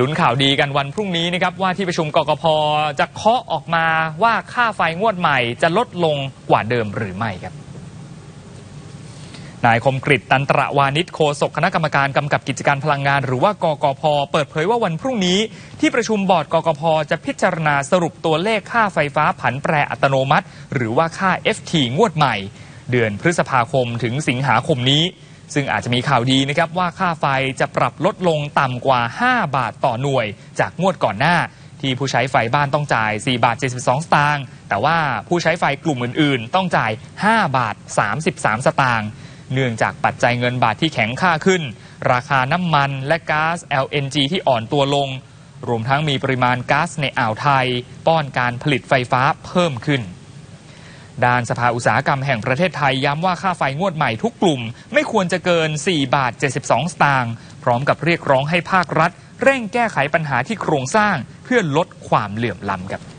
ลุ้นข่าวดีกันวันพรุ่งนี้นะครับว่าที่ประชุมกกพจะเคาะออกมาว่าค่าไฟงวดใหม่จะลดลงกว่าเดิมหรือไม่ครับนายคมกริตตันตระวานิชโฆษกคณะกรรมการกำกับกิจการพลังงาน หรือว่ากกพเปิดเผยว่าวันพรุ่งนี้ ที่ประชุมบอร์ดกกพจะพิจารณาสรุปตัวเลขค่าไฟฟ้าผันแปรอัตโนมัติ หรือว่าค่า FT งวดใหม่ เดือนพฤษภาคมถึงสิงหาคมนี้ ซึ่งอาจจะมีข่าวดีนะครับว่าค่าไฟจะปรับลดลงต่ำกว่า 5 บาทต่อหน่วย จากงวดก่อนหน้า ที่ผู้ใช้ไฟบ้านต้องจ่าย 4 บาท 72 สตางค์แต่ว่าผู้ใช้ไฟกลุ่มอื่นๆ ต้องจ่าย 5 บาท 33 สตางค์เนื่องจากปัจจัยเงินบาทที่แข็งค่าขึ้น ราคาน้ำมันและก๊าซ LNG ที่อ่อนตัวลง รวมทั้งมีปริมาณก๊าซในอ่าวไทย ป้อนการผลิตไฟฟ้าเพิ่มขึ้น ด้านสภาอุตสาหกรรมแห่งประเทศไทยย้ำว่าค่าไฟงวดใหม่ทุกกลุ่ม ไม่ควรจะเกิน 4 บาท 72 สตางค์พร้อมกับเรียกร้องให้ภาครัฐ เร่งแก้ไขปัญหาที่โครงสร้างเพื่อลดความเหลื่อมล้ำครับ